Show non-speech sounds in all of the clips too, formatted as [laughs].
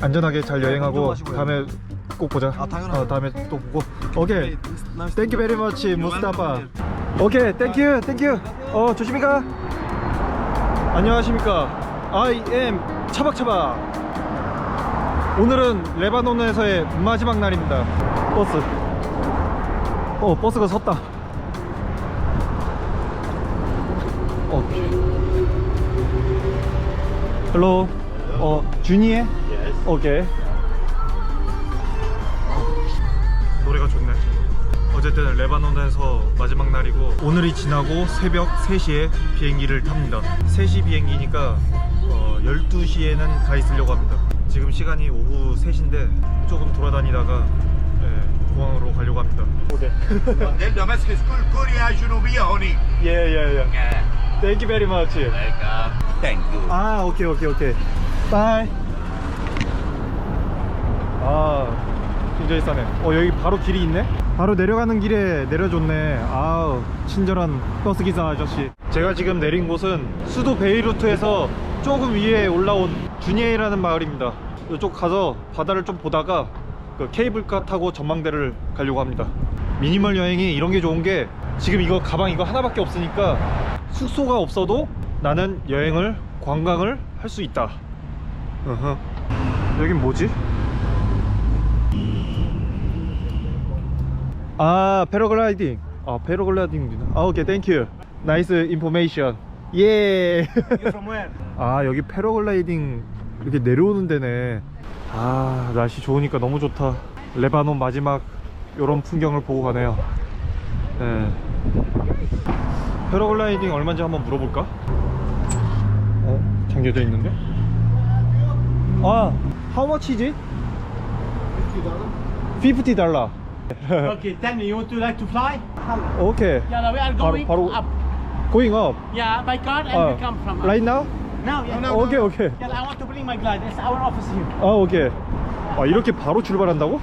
안전하게 잘 여행하고 운전하시고요. 다음에 꼭 보자. 아, 당연하죠. 어, 다음에 또 보고. 오케이. 땡큐 베리 머치 무스타파. 네. 오케이. 땡큐. 땡큐. 어, 조심히 가. 안녕하십니까. I am 차박차박. 오늘은 레바논에서의 마지막 날입니다. 버스. 어, 버스가 섰다. 오케이. 헬로. 어, 준이에? 오케이. 노래가 좋네. 어쨌든 레바논에서 마지막 날이고 오늘이 지나고 새벽 3시에 비행기를 탑니다. 3시 비행기니까 어, 12시에는 가 있으려고 합니다. 지금 시간이 오후 3시인데 조금 돌아다니다가 예, 공항으로 가려고 합니다. 오케이. 내일 다메스크 스쿨 코리아 주노비 Thank you very much. 네, Welcome. Thank you. 아, 오케이, 오케이, 오케이. Bye. 아 굉장히 싸네. 어 여기 바로 길이 있네? 바로 내려가는 길에 내려줬네. 아우 친절한 버스기사 아저씨. 제가 지금 내린 곳은 수도 베이루트에서 조금 위에 올라온 주니에이라는 마을입니다. 이쪽 가서 바다를 좀 보다가 그 케이블카 타고 전망대를 가려고 합니다. 미니멀 여행이 이런 게 좋은 게 지금 이거 가방 이거 하나밖에 없으니까 숙소가 없어도 나는 여행을 관광을 할 수 있다. 어허. 여긴 뭐지? 아 패러글라이딩 아 패러글라이딩 아 오케이 땡큐 나이스 인포메이션 예? 아 여기 패러글라이딩 이렇게 내려오는 데네 아 날씨 좋으니까 너무 좋다 레바논 마지막 요런 풍경을 보고 가네요 네. 패러글라이딩 얼마인지 한번 물어볼까? 어? 잠겨져 있는데? 아 How much is it? 50 달러 Okay, tell me, you want to like to fly? 오케이 Yeah, we are 바로, going 바로 up. going up Yeah, by car and 아, we come from right now? now. Yeah. 오케이 오케이 Yeah, I want to bring my glide. It's our office here. 아 오케이 아 이렇게 바로 출발한다고?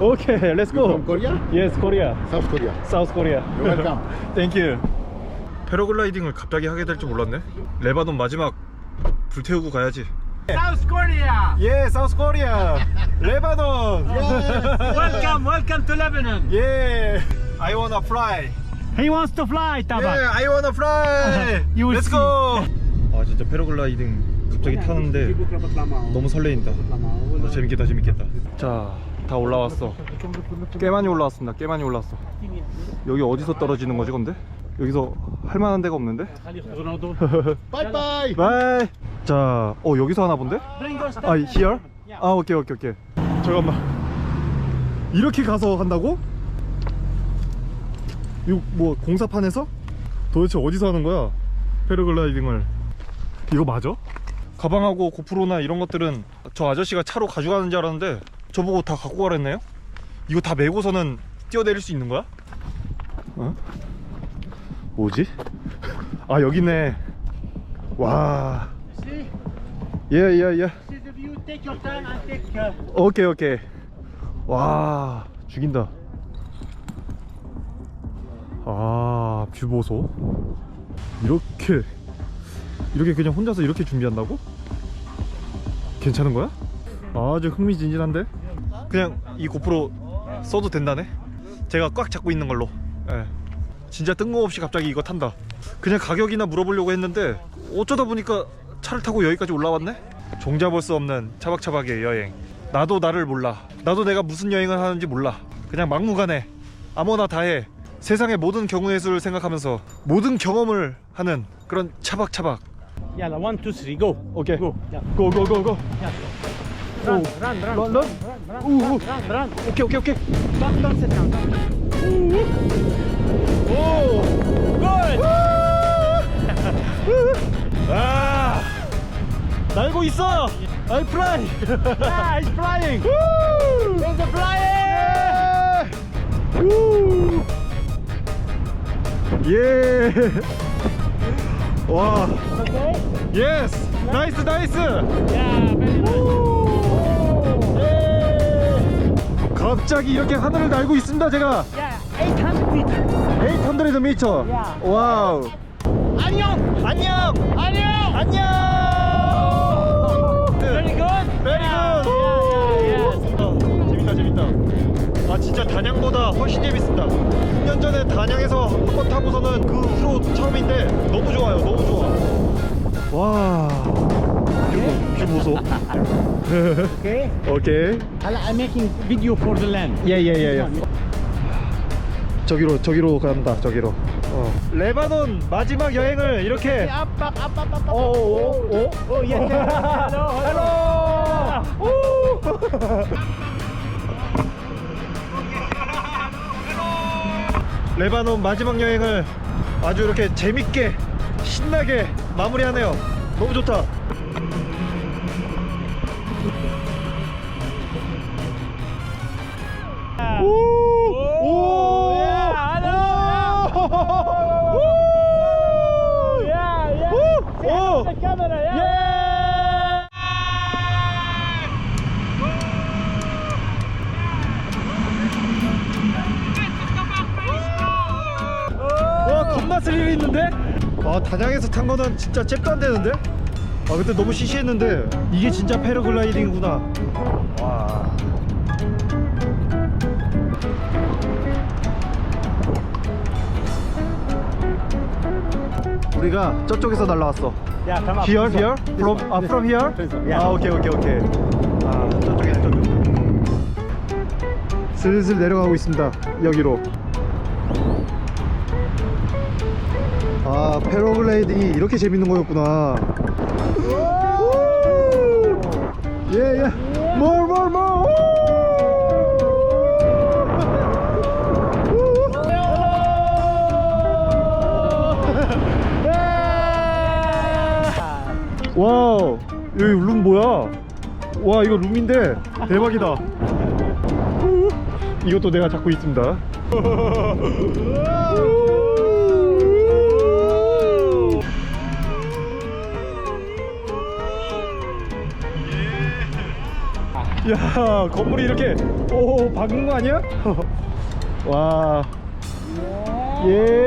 오케이 렛츠 고 From Korea? Yes Korea South Korea. 사우스 코리아 You're welcome. 땡큐 패러글라이딩을 갑자기 하게 될 줄 몰랐네 레바논 마지막 불태우고 가야지 South Korea. 예 사우스 코리아. [laughs] 레바논. welcome, welcome to Lebanon. 예. I wanna fly. He wants to fly, 예 I wanna fly. [laughs] You will Let's go. 아 진짜 패러글라이딩 갑자기 타는데 너무 설레인다. 아, 재밌겠다 재밌겠다. 자 다 올라왔어. 꽤 많이 올라왔습니다. 꽤 많이 올라왔어. 여기 어디서 떨어지는 거지 근데? 여기서 할 만한 데가 없는데? Bye bye. 바이 자, 어 여기서 하나 본데? 아, here? 아, 오케이 오케이 오케이 잠깐만 이렇게 가서 한다고? 이거 뭐 공사판에서? 도대체 어디서 하는 거야? 패러글라이딩을 이거 맞아? 가방하고 고프로나 이런 것들은 저 아저씨가 차로 가져가는 줄 알았는데 저보고 다 갖고 가랬네요? 이거 다 메고서는 뛰어내릴 수 있는 거야? 어? 뭐지? [laughs] 아 여기 있네 와 See? 예예예 This is the view. Take your time and take. Uh, 오케이 오케이 와 죽인다 아 뷰 보소 이렇게 이렇게 그냥 혼자서 이렇게 준비한다고? 괜찮은 거야? 아주 흥미진진한데? 그냥 이 고프로 써도 된다네? 제가 꽉 잡고 있는 걸로 예. 진짜 뜬금없이 갑자기 이거 탄다 그냥 가격이나 물어보려고 했는데 어쩌다 보니까 차를 타고 여기까지 올라왔네? 종잡을 수 없는 차박차박의 여행 나도 나를 몰라 나도 내가 무슨 여행을 하는지 몰라 그냥 막무가내 아무나 다해 세상의 모든 경우의 수를 생각하면서 모든 경험을 하는 그런 차박차박 yeah, one, two, three, go. 오케이 Go. Yeah. 고고 고고 Run, run, run, 런, 런? run, run, Ooh, ooh. run, run. 오케이 오케이 오케이 Don't, don't sit down. 오 Good. [laughs] 아 날고 있어 I fly ah, he's flying. 우! A flying. 우! 예. 와. Okay. 예스. 나이스 나이스. Yeah, very nice. 예. 갑자기 이렇게 하늘을 날고 있습니다 제가. Yeah, 800 meter. 800 미터. 야. 와우. 안녕! 안녕! 안녕! 안녕! 네. Very good! Very good! 재밌다 재밌다. 아 진짜 단양보다 훨씬 재밌습니다. 10년 전에 단양에서 한 번 타고서는 그 후로 처음인데 너무 좋아요 너무 좋아. 와. 뷰, 뷰 보소 오케이. I'm making video for the land. 예예예예 저기로 저기로 간다 저기로. 어. 레바논 마지막 여행을 이렇게 up, up, up. 오오오 yes. Hello. Hello. 레바논 마지막 여행을 아주 이렇게 재밌게 신나게 마무리하네요 너무 좋다 단양에서 탄 거는 진짜 잽도 안 되는데? 아 그때 너무 시시했는데 이게 진짜 패러글라이딩이구나 와 우리가 저쪽에서 날라왔어 Yeah, come up. Here, here? From, This from here? 아, 오케이, 오케이, 오케이. 아, 저쪽에, 저쪽. 슬슬 내려가고 있습니다. 여기로. 아, 패러글라이딩이 이렇게 재밌는 거였구나. 예, 예. More, more, more. [laughs] 와우 여기 룸 뭐야 와 이거 룸인데 대박이다 [laughs] 이것도 내가 잡고 있습니다 [laughs] 야 건물이 이렇게 오 박은 거 아니야? [laughs] 와 예.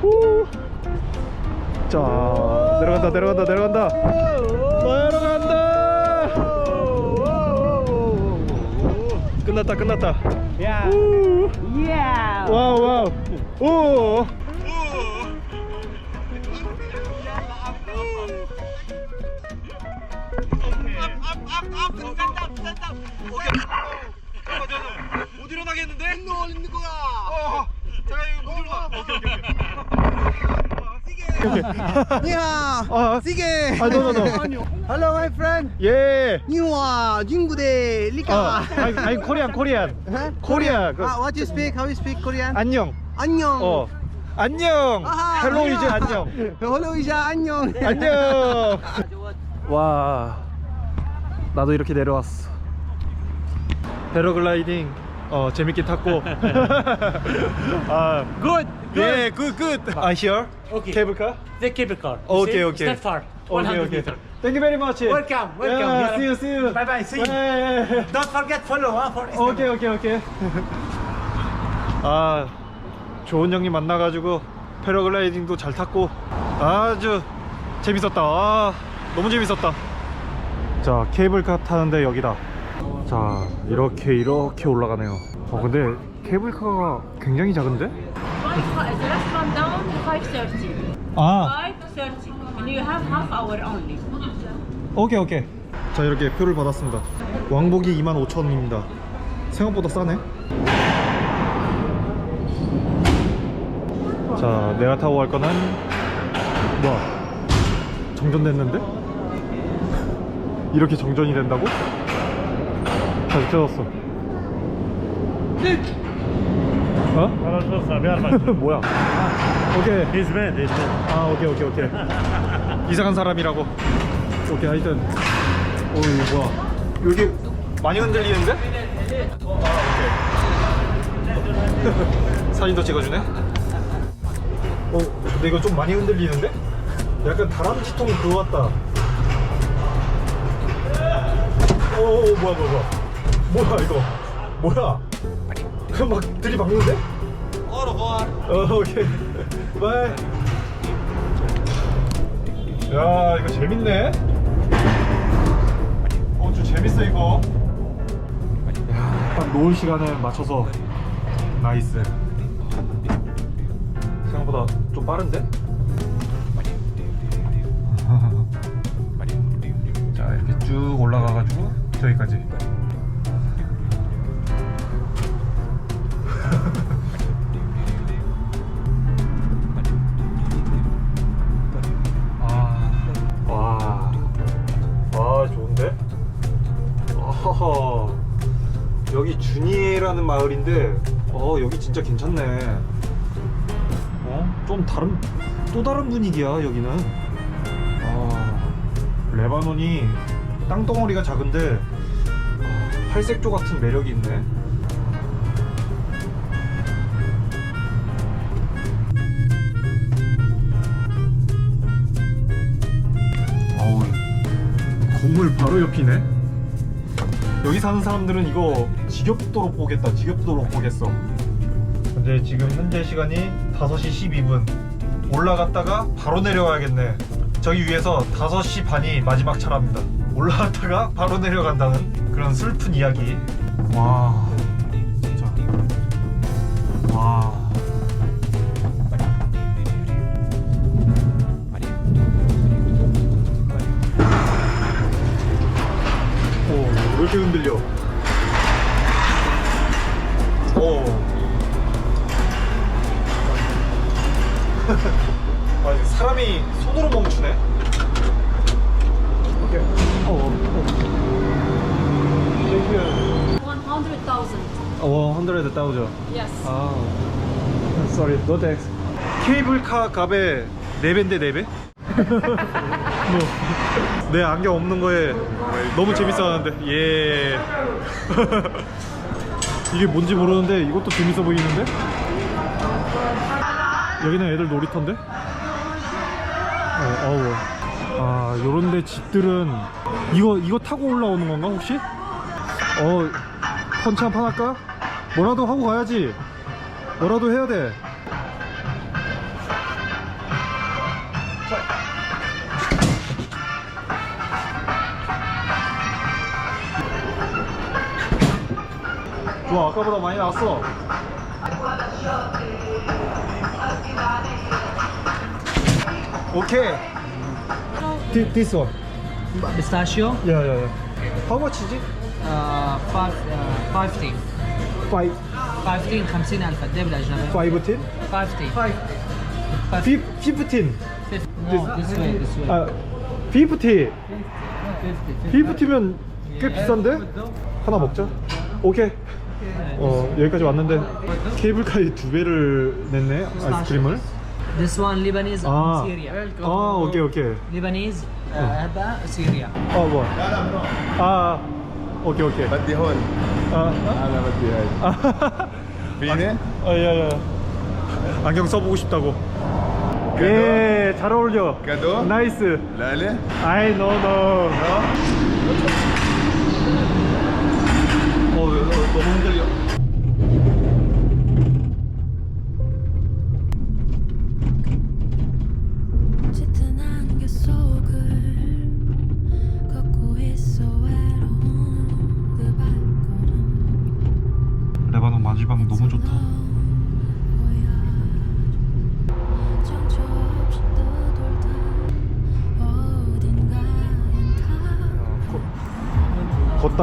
후. 자 내려간다 내려간다 내려간다 내려간다 끝났다 끝났다. Yeah. 와우 와우 오 못 일어나겠는데? 못 있는 거야. 어, 잠깐 이거 못 일어나. 오케이 오케이 오케이. Ni hao. 아, Sige. 아, no, no, no. Hello, my friend. 예. De. Lika. 아, 아니, 아니 코리안 코리안. 코리아. 그, Ah, what you speak? How you speak Korean? 안녕. Annyeong. 어. 안녕. 아하, 헬로 안녕. 이제 안녕. Hello, Isha. Annyeong. 안녕. 와. 나도 이렇게 내려왔어. 패러글라이딩 어 재밌게 탔고. 아, Good. 예, 굿 굿. 아, here? Okay. 케이블카? The cable car. You 오케이, see? 오케이. It's not far. 오케이, 100 오케이. meter. Thank you very much. Welcome, welcome. Yeah, see you, see you. Bye bye, see you. 예, 예, 예. Don't forget follow huh, for Instagram. 오케이 오케이 오케이 아 좋은 형님 만나가지고 패러글라이딩도 잘 탔고 아주 재밌었다 아 너무 재밌었다 자 케이블카 타는데 여기다 자 이렇게 이렇게 올라가네요 어 근데 케이블카가 굉장히 작은데? Five, the restaurant down to 5.30. 아 5.30. And you have half hour only. 오케이 오케이 자 이렇게 표를 받았습니다 왕복이 25,000원입니다 생각보다 싸네 자 내가 타고 갈 거는 뭐야 정전됐는데? 이렇게 정전이 된다고? 다시 켜졌어. 어? [laughs] 뭐야? 오케이. He's bad, he's bad. 아 오케이 오케이 오케이. [laughs] 이상한 사람이라고. 오케이 하여튼. 오 이거 뭐야? 여기 많이 흔들리는데? 아 오케이. [laughs] 사진도 찍어주네. 어 근데 이거 좀 많이 흔들리는데? 약간 다람쥐통 그거 같다. 오, 오 뭐야 뭐야 뭐야 뭐야 이거 뭐야 막 들이박는데? 어 오케이 바이 야 이거 재밌네 어좀 재밌어 이거 딱 놓을 시간에 맞춰서 나이스 생각보다 좀 빠른데? 자 이렇게 쭉 올라가가지고 저기까지 어허허. 여기 주니에라는 마을인데, 어 여기 진짜 괜찮네. 어, 좀 다른, 또 다른 분위기야 여기는. 아, 레바논이 땅덩어리가 작은데 아, 팔색조 같은 매력이 있네. 어우, 건물 바로 옆이네. 여기 사는 사람들은 이거 지겹도록 보겠다. 지겹도록 보겠어. 근데 지금 현재 시간이 5시 12분. 올라갔다가 바로 내려와야겠네. 저기 위에서 5시 반이 마지막 차랍니다. 올라갔다가 바로 내려간다는 그런 슬픈 이야기. 와, 진짜. 와. 왜 이렇게 흔들려? 오. [laughs] 아, 이거 사람이 손으로 멈추네. 오케이. 어, 어. 땡큐. 100,000. 어, 따오죠. Yes. 아, sorry, no thanks. 케이블카 값에 4배인데 4배? 뭐, 내 안경 없는 거에 너무 재밌어하는데. 예. [laughs] 이게 뭔지 모르는데 이것도 재밌어 보이는데? 여기는 애들 놀이터인데? 어, 어우. 아 요런데 집들은 이거 이거 타고 올라오는 건가 혹시? 어 펀치 한 판 할까? 뭐라도 하고 가야지. 뭐라도 해야 돼 좋아 아까보다 많이 나왔어 오케이 Thi- This one Pistachio, Yeah yeah yeah How much is it? uh, five, uh, 15 Five 15 50 ألف قد إيه بالأجنبي؟ Fifteen 15 Five Five- Fif- Fifteen No, this way, this way. 아 Fifty 50, 50. Fifty면 꽤 비싼데? 하나 먹자 오케이 어 여기까지 왔는데 케이블카에 두 배를 냈네 아이스크림을 This one Lebanese 아, from Syria. 아 오케이 오케이 Lebanese uh, هذا Syria. 어 뭐? 아 오케이 오케이 بدي هون 아, انا بدي هاي 아, فيني؟ 아, 야, 야. 안경 써보고 싶다고. 예, 잘 어울려. كادو؟ 나이스. لالي؟ 아이, 노, 노.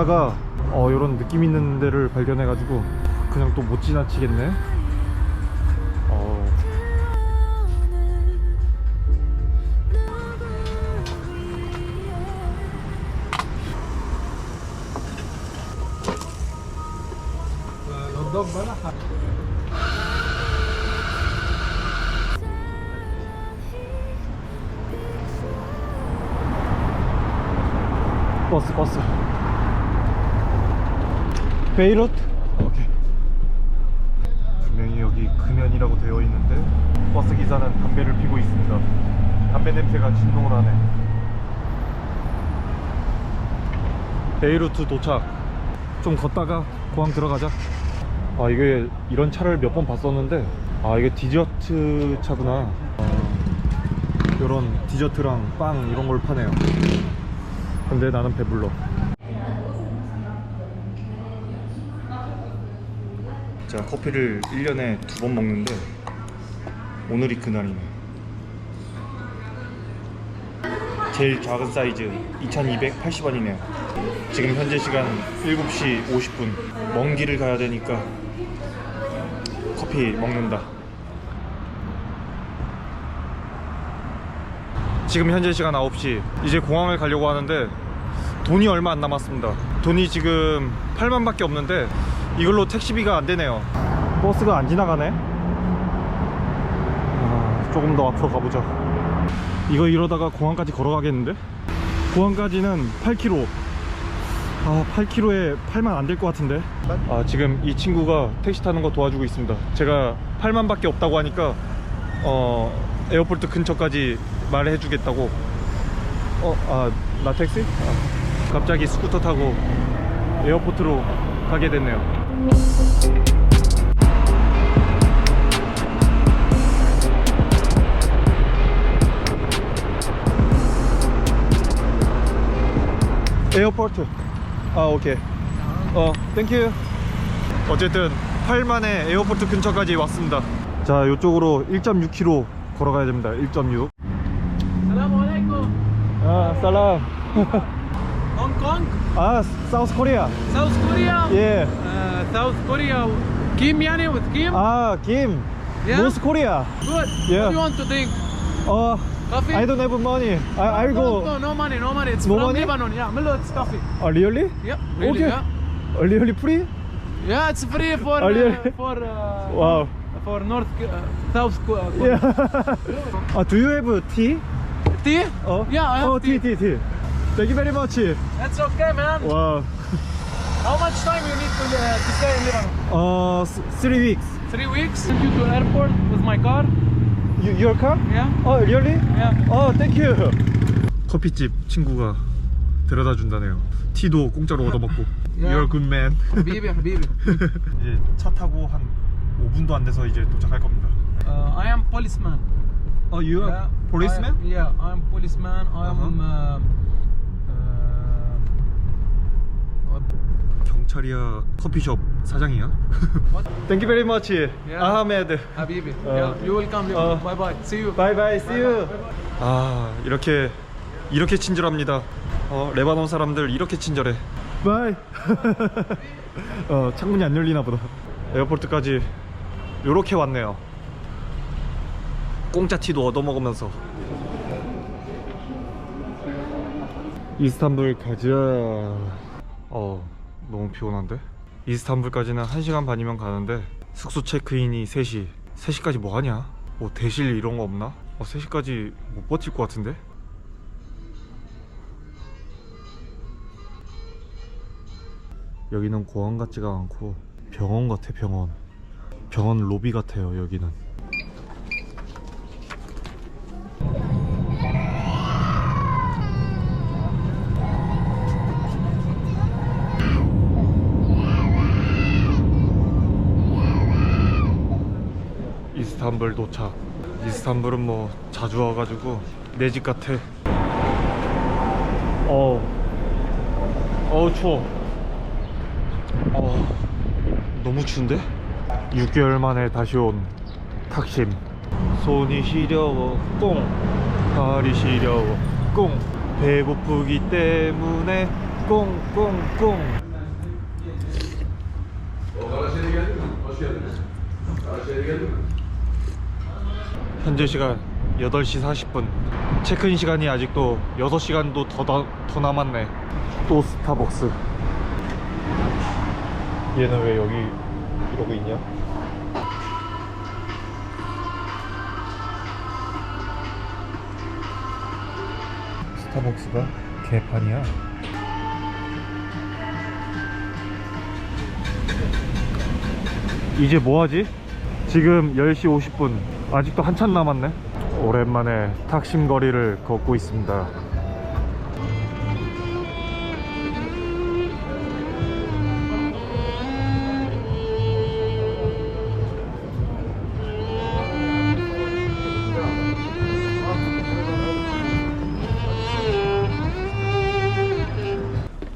걷다가 어, 이런 느낌 있는 데를 발견해가지고 그냥 또 못 지나치겠네. 어, 버스 버스 베이루트? 오케이. 분명히 여기 금연이라고 되어 있는데 버스 기사는 담배를 피고 있습니다. 담배 냄새가 진동을 하네. 베이루트 도착. 좀 걷다가 공항 들어가자. 아 이게 이런 차를 몇 번 봤었는데 아 이게 디저트 차구나. 이런 디저트랑 빵 이런 걸 파네요. 근데 나는 배불러 제가 커피를 1년에 두 번 먹는데 오늘이 그날이네. 제일 작은 사이즈 2280원이네요. 지금 현재 시간 7시 50분. 먼 길을 가야 되니까 커피 먹는다. 지금 현재 시간 9시. 이제 공항을 가려고 하는데 돈이 얼마 안 남았습니다. 돈이 지금 8만 밖에 없는데 이걸로 택시비가 안 되네요. 버스가 안 지나가네? 아, 조금 더 앞으로 가보자 이거 이러다가 공항까지 걸어가겠는데? 공항까지는 8km 아 8km에 8만 안 될 것 같은데? 아 지금 이 친구가 택시 타는 거 도와주고 있습니다. 제가 8만 밖에 없다고 하니까 어 에어포트 근처까지 말해 주겠다고. 어아나 택시? 아, 갑자기 스쿠터 타고 에어포트로 가게 됐네요 에어포트. 아 오케이. 어 땡큐 어쨌든 8만에 에어포트 근처까지 왔습니다. 자 이쪽으로 1.6km 걸어가야 됩니다. 1.6 Assalamu alaikum. 아 살람 Kong, 아 사우 Kong? Ah, South Korea. South Korea? Yeah. Uh, South Korea. Kim yani with Kim? Ah, Kim. Yeah. North Korea. Good. Yeah. What do you want to drink? Uh, coffee? I don't have money. I, I'll go. No, no money, no money. It's no from money? Lebanon. Yeah, Millet's coffee. Oh, really? Yeah. Really, okay. Yeah. Oh, really free? Yeah, it's free for oh, uh, really? for uh, wow for North uh, South uh, Korea. Yeah. [laughs] uh, do you have tea? Tea? Oh. Yeah, I have oh, tea. tea, tea, tea. Thank you very much. That's okay, man. 와, How much time you need to, uh, to stay in Lebanon? 어, s- three weeks. Three weeks. Take you to airport with my car. You, your car? Yeah. 어, really? Yeah. 어, thank you. 커피집 친구가 데려다 준다네요. 티도 공짜로 얻어먹고. Yeah. You're a good man. Habibi, Habibi. 이제 차 타고 한 5분도 안 돼서 이제 도착할 겁니다. Uh, I am policeman. 어, you are Yeah, policeman? I, yeah, I'm policeman. I'm. Uh, uh, 경찰이야 커피숍 사장이야? Thank you very much. Yeah. 아하메드. Habibi. Uh, yeah, you will come. Uh, bye bye. See you. Bye bye. See you. 아 이렇게 이렇게 친절합니다. 어 레바논 사람들 이렇게 친절해. Bye. 어 창문이 안 열리나 보다. 에어포트까지 이렇게 왔네요. 공짜 티도 얻어 먹으면서. 이스탄불 가자. 어 너무 피곤한데? 이스탄불까지는 1시간 반이면 가는데 숙소 체크인이 3시 3시까지 뭐 하냐? 뭐 대실 이런 거 없나? 어 3시까지 못 버틸 것 같은데? 여기는 공항 같지가 않고 병원 같아 병원 병원 로비 같아요 여기는 이스탄불 도착. 이스탄불은 뭐 자주 와가지고 내 집 같아. 어 어우 추워. 어 너무 추운데? 6개월 만에 다시 온 탁심. 손이 시려워 꽁. 발이 시려워 꽁. 배고프기 때문에 꽁꽁꽁 현재 시간 8시 40분. 체크인 시간이 아직도 6시간도 더, 더, 더 남았네. 또 스타벅스. 얘는 왜 여기 이러고 있냐? 스타벅스가 개판이야. 이제 뭐하지? 지금 10시 50분 아직도 한참 남았네. 오랜만에 탁심 거리를 걷고 있습니다.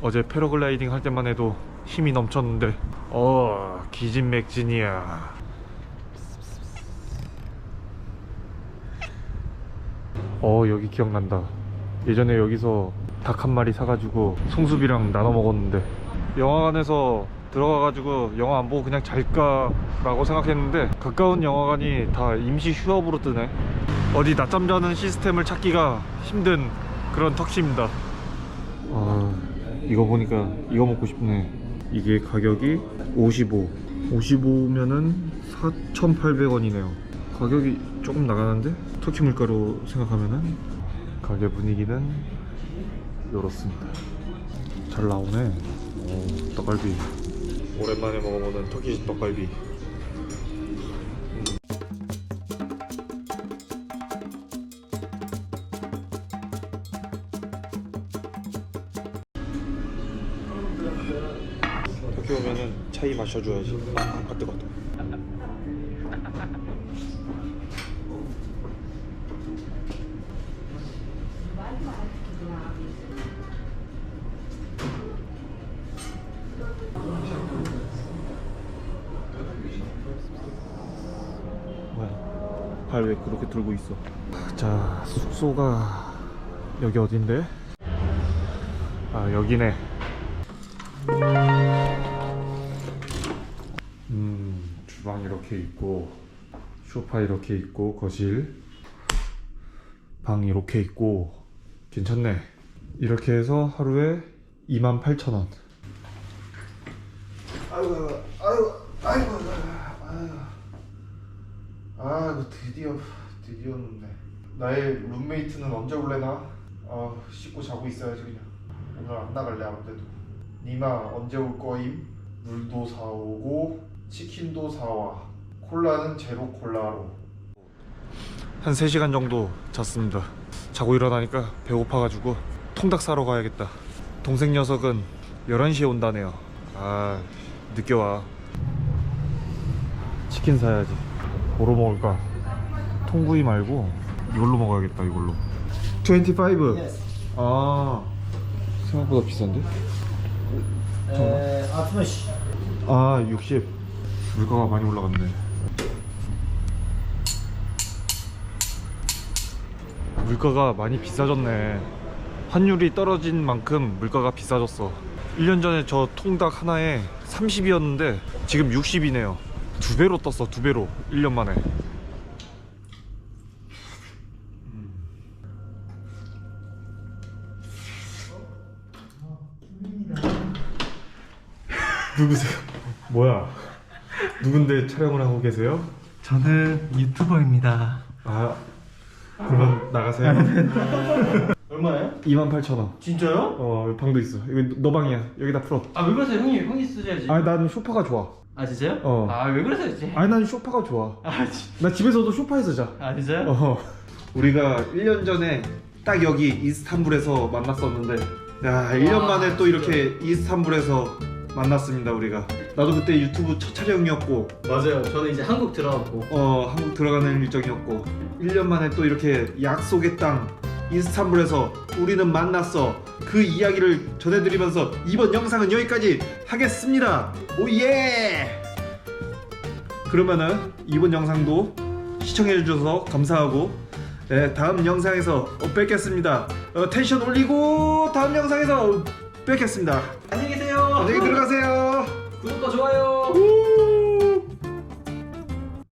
어제 패러글라이딩 할 때만 해도 힘이 넘쳤는데. 어 기진맥진이야 어 여기 기억난다. 예전에 여기서 닭 한 마리 사가지고 송수비랑 나눠 먹었는데. 영화관에서 들어가가지고 영화 안 보고 그냥 잘까 라고 생각했는데 가까운 영화관이 다 임시 휴업으로 뜨네. 어디 낮잠 자는 시스템을 찾기가 힘든 그런 턱시입니다. 아 이거 보니까 이거 먹고 싶네. 이게 가격이 55 55면은 4,800원이네요 가격이 조금 나가는데? 터키 물가로 생각하면은? 가게 분위기는 이렇습니다. 잘 나오네. 오, 떡갈비. 오랜만에 먹어보는 터키식 떡갈비. 터키 오면은 차이 마셔줘야지. 아 뜨거 뜨거 왜 그렇게 들고 있어? 자 숙소가 여기 어딘데? 아 여기네. 음 주방 이렇게 있고 소파 이렇게 있고 거실. 방 이렇게 있고 괜찮네. 이렇게 해서 하루에 28,000원. 아이고 아이고 아이고 아이고 아 이거 드디어 드디어 눕네. 나의 룸메이트는 언제 올래나? 아 씻고 자고 있어야지 그냥. 오늘 안 나갈래 아무데도. 니마 언제 올 거임? 물도 사오고 치킨도 사와. 콜라는 제로 콜라로. 한 3시간 정도 잤습니다. 자고 일어나니까 배고파가지고 통닭 사러 가야겠다. 동생 녀석은 11시에 온다네요. 아 늦게 와. 치킨 사야지 뭐로 먹을까? 통구이 말고 이걸로 먹어야겠다 이걸로 25아 생각보다 비싼데? 아 60. 물가가 많이 올라갔네. 물가가 많이 비싸졌네. 환율이 떨어진 만큼 물가가 비싸졌어. 1년 전에 저 통닭 하나에 30이었는데 지금 60이네요. 두 배로 떴어, 두 배로. 1년 만에. [laughs] 누구세요? 뭐야? 누군데 촬영을 하고 계세요? 저는 유튜버입니다. 아 그러면 나가세요. [laughs] 얼마예요? 28,000원. 진짜요? 어 방도 있어. 이거 너 방이야. 여기다 풀어. 아 왜 그러세요? 형이 형이 쓰셔야지. 아니 난 소파가 좋아. 아 진짜요? 어. 아 왜 그러세요, 이제? 아니 난 소파가 좋아. 아, 진- 나 집에서도 소파에서 자. 아 진짜요? 어. 우리가 1년 전에 딱 여기 이스탄불에서 만났었는데 야 1년 만에 또 이렇게 이스탄불에서 만났습니다 우리가 나도 그때 유튜브 첫 촬영이었고 맞아요. 저는 이제 한국 들어갔고. 어 한국 들어가는 일정이었고 1년 만에 또 이렇게 약속의 땅 이스탄불에서 우리는 만났어. 그 이야기를 전해드리면서 이번 영상은 여기까지 하겠습니다. 오예! 그러면은 이번 영상도 시청해주셔서 감사하고 네, 다음 영상에서 뵙겠습니다. 어, 텐션 올리고 다음 영상에서 뵙겠습니다. 안녕히 계세요. 안녕히 들어가세요